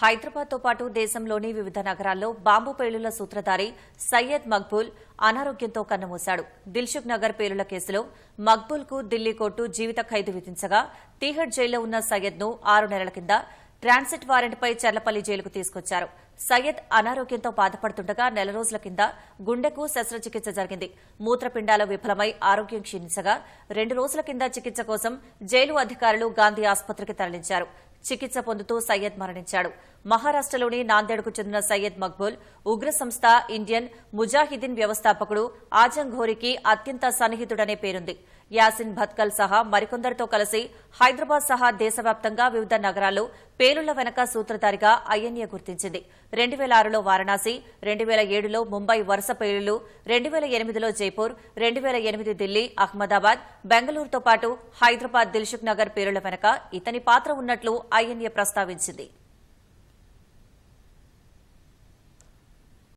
హైదరాబాద్తో పాటు దేశంలోని వివిధ నగరాల్లో బాంబు పేలుల సూత్రధారి సయ్యద్ మక్బూల్ అనారోగ్యంతో కన్నుమూశాడు. దిల్సుఖ్ నగర్ పేలుల కేసులో మక్బూల్కు ఢిల్లీ కోర్టు జీవిత ఖైదు విధించగా తీహడ్ జైల్లో ఉన్న సయ్యద్ను ఆరు నెలల కింద ట్రాన్సిట్ వారెంట్పై చర్లపల్లి జైలుకు తీసుకొచ్చారు. సయ్యద్ అనారోగ్యంతో బాధపడుతుండగా నెల రోజుల కింద గుండెకు శస్త్రచికిత్స జరిగింది. మూత్రపిండాలు విఫలమై ఆరోగ్యం క్షీణించగా రెండు రోజుల కింద చికిత్స కోసం జైలు అధికారులు గాంధీ ఆసుపత్రికి తరలించారు. చికిత్స పొందుతూ సయ్యద్ మరణించాడు. మహారాష్టలోని నాందేడ్కు చెందిన సయ్యద్ మక్బూల్ ఉగ్ర సంస్థ ఇండియన్ ముజాహిదీన్ వ్యవస్థాపకుడు ఆజం ఘోరికి అత్యంత సన్నిహితుడనే పేరుంది. యాసిన్ భత్కల్ సహా మరికొందరితో కలిసి హైదరాబాద్ సహా దేశవ్యాప్తంగా వివిధ నగరాల్లో పేలుళ్ళ వెనక సూత్రధారిగా ఐఎన్ఏ గుర్తించింది. రెండు వేల ఆరులో వారణాసి రెండు వేల ఏడులో ముంబై వరుస పేలుళ్ళు రెండు వేల ఎనిమిదిలో జైపూర్ రెండు వేల ఎనిమిది ఢిల్లీ అహ్మదాబాద్ బెంగళూరుతో పాటు హైదరాబాద్ దిల్సుఖ్ నగర్ పేలుళ్ళ వెనక ఇతని పాత్ర ఉన్నట్లు ఐఎన్ఏ ప్రస్తావించింది.